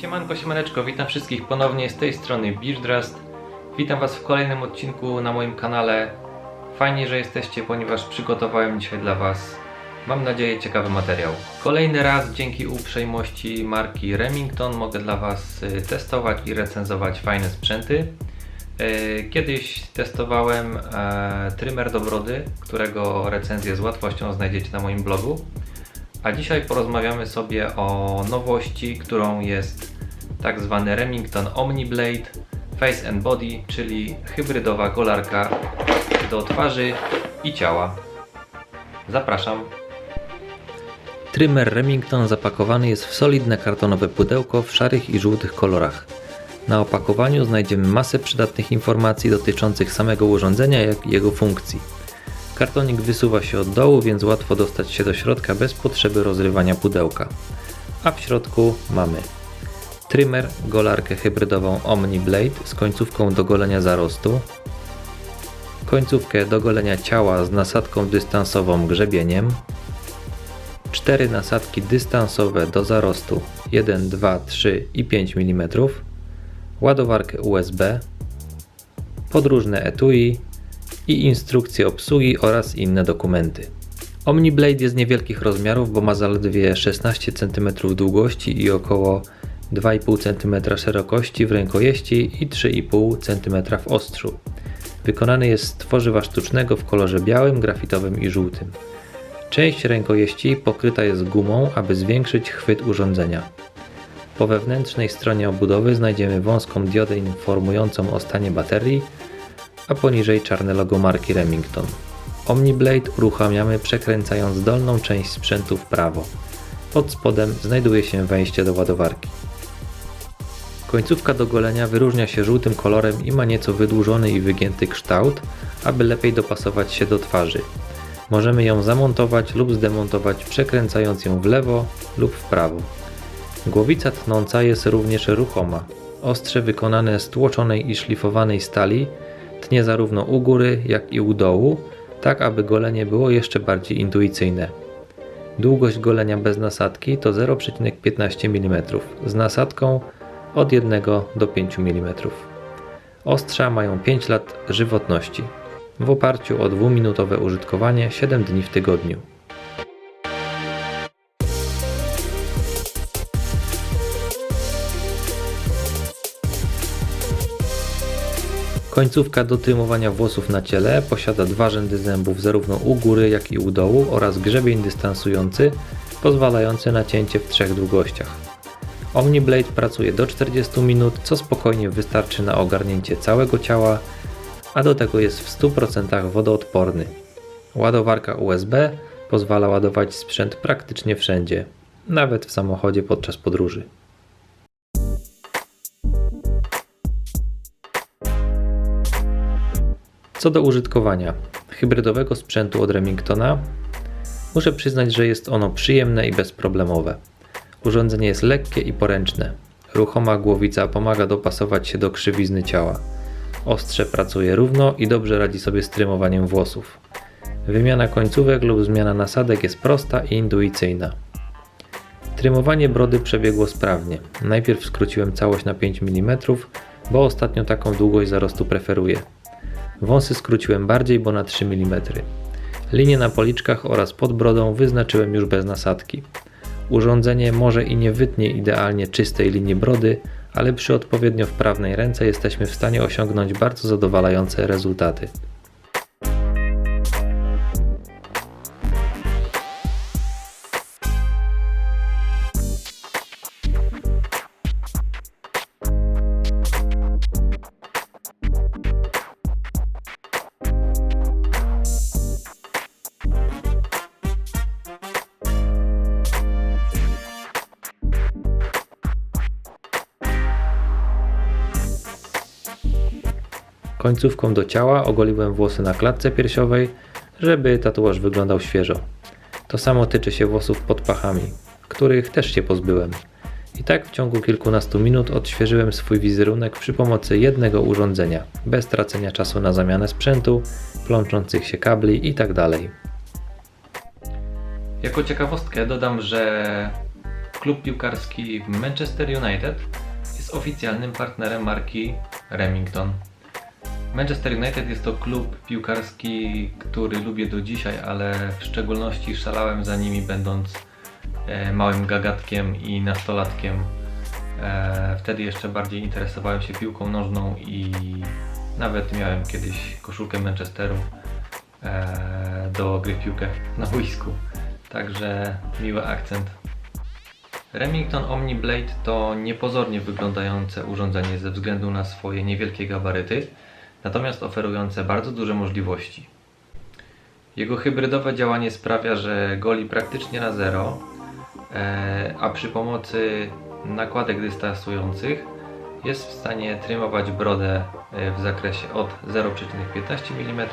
Siemanko, siemaneczko, witam wszystkich ponownie z tej strony Beardrust. Witam Was w kolejnym odcinku na moim kanale. Fajnie, że jesteście, ponieważ przygotowałem dzisiaj dla Was, mam nadzieję, ciekawy materiał. Kolejny raz dzięki uprzejmości marki Remington mogę dla Was y, testować i recenzować fajne sprzęty. Y, Kiedyś testowałem e, trymer do brody, którego recenzję z łatwością znajdziecie na moim blogu. A dzisiaj porozmawiamy sobie o nowości, którą jest tak zwany Remington Omniblade Face and Body, czyli hybrydowa golarka do twarzy i ciała. Zapraszam. Trimmer Remington zapakowany jest w solidne kartonowe pudełko w szarych i żółtych kolorach. Na opakowaniu znajdziemy masę przydatnych informacji dotyczących samego urządzenia, jak i jego funkcji. Kartonik wysuwa się od dołu, więc łatwo dostać się do środka bez potrzeby rozrywania pudełka. A w środku mamy trymer, golarkę hybrydową Omni Blade z końcówką do golenia zarostu, końcówkę do golenia ciała z nasadką dystansową grzebieniem, cztery nasadki dystansowe do zarostu 1, 2, 3 i 5 mm, ładowarkę USB, podróżne etui i instrukcje obsługi oraz inne dokumenty. Omniblade jest niewielkich rozmiarów, bo ma zaledwie 16 cm długości i około 2,5 cm szerokości w rękojeści i 3,5 cm w ostrzu. Wykonany jest z tworzywa sztucznego w kolorze białym, grafitowym i żółtym. Część rękojeści pokryta jest gumą, aby zwiększyć chwyt urządzenia. Po wewnętrznej stronie obudowy znajdziemy wąską diodę informującą o stanie baterii, a poniżej czarne logo marki Remington. Omniblade uruchamiamy przekręcając dolną część sprzętu w prawo. Pod spodem znajduje się wejście do ładowarki. Końcówka do golenia wyróżnia się żółtym kolorem i ma nieco wydłużony i wygięty kształt, aby lepiej dopasować się do twarzy. Możemy ją zamontować lub zdemontować przekręcając ją w lewo lub w prawo. Głowica tnąca jest również ruchoma. Ostrze wykonane z tłoczonej i szlifowanej stali tnie zarówno u góry, jak i u dołu, tak aby golenie było jeszcze bardziej intuicyjne. Długość golenia bez nasadki to 0,15 mm, z nasadką od 1 do 5 mm. Ostrza mają 5 lat żywotności. W oparciu o dwuminutowe użytkowanie 7 dni w tygodniu. Końcówka do trymowania włosów na ciele posiada dwa rzędy zębów zarówno u góry jak i u dołu oraz grzebień dystansujący pozwalający na cięcie w trzech długościach. Omniblade pracuje do 40 minut, co spokojnie wystarczy na ogarnięcie całego ciała, a do tego jest w 100% wodoodporny. Ładowarka USB pozwala ładować sprzęt praktycznie wszędzie, nawet w samochodzie podczas podróży. Co do użytkowania hybrydowego sprzętu od Remingtona, muszę przyznać, że jest ono przyjemne i bezproblemowe. Urządzenie jest lekkie i poręczne. Ruchoma głowica pomaga dopasować się do krzywizny ciała. Ostrze pracuje równo i dobrze radzi sobie z trymowaniem włosów. Wymiana końcówek lub zmiana nasadek jest prosta i intuicyjna. Trymowanie brody przebiegło sprawnie. Najpierw skróciłem całość na 5 mm, bo ostatnio taką długość zarostu preferuję. Wąsy skróciłem bardziej, bo na 3 mm. Linie na policzkach oraz pod brodą wyznaczyłem już bez nasadki. Urządzenie może i nie wytnie idealnie czystej linii brody, ale przy odpowiednio wprawnej ręce jesteśmy w stanie osiągnąć bardzo zadowalające rezultaty. Końcówką do ciała ogoliłem włosy na klatce piersiowej, żeby tatuaż wyglądał świeżo. To samo tyczy się włosów pod pachami, których też się pozbyłem. I tak w ciągu kilkunastu minut odświeżyłem swój wizerunek przy pomocy jednego urządzenia, bez tracenia czasu na zamianę sprzętu, plączących się kabli tak itd. Jako ciekawostkę dodam, że klub piłkarski Manchester United jest oficjalnym partnerem marki Remington. Manchester United jest to klub piłkarski, który lubię do dzisiaj, ale w szczególności szalałem za nimi będąc e, małym gagatkiem i nastolatkiem. E, wtedy jeszcze bardziej interesowałem się piłką nożną i nawet miałem kiedyś koszulkę Manchesteru e, do gry w piłkę na boisku. Także miły akcent. Remington Omni Blade to niepozornie wyglądające urządzenie ze względu na swoje niewielkie gabaryty, natomiast oferujące bardzo duże możliwości. Jego hybrydowe działanie sprawia, że goli praktycznie na zero, e, a przy pomocy nakładek dystansujących jest w stanie trymować brodę e, w zakresie od 0,15 mm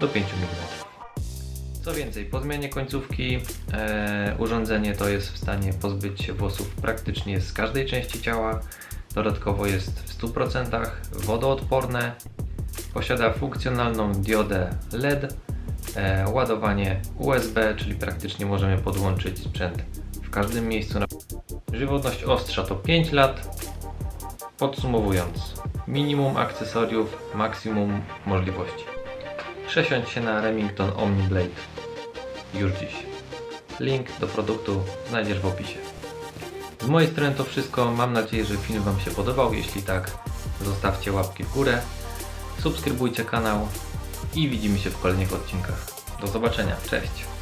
do 5 mm. Co więcej, po zmianie końcówki e, urządzenie to jest w stanie pozbyć się włosów praktycznie z każdej części ciała. Dodatkowo jest w 100% wodoodporne, posiada funkcjonalną diodę LED, e, ładowanie USB, czyli praktycznie możemy podłączyć sprzęt w każdym miejscu. Żywotność ostrza to 5 lat. Podsumowując, minimum akcesoriów, maksimum możliwości. Przesiądź się na Remington Omni Blade już dziś. Link do produktu znajdziesz w opisie. Z mojej strony to wszystko. Mam nadzieję, że film Wam się podobał. Jeśli tak, zostawcie łapki w górę, subskrybujcie kanał i widzimy się w kolejnych odcinkach. Do zobaczenia. Cześć!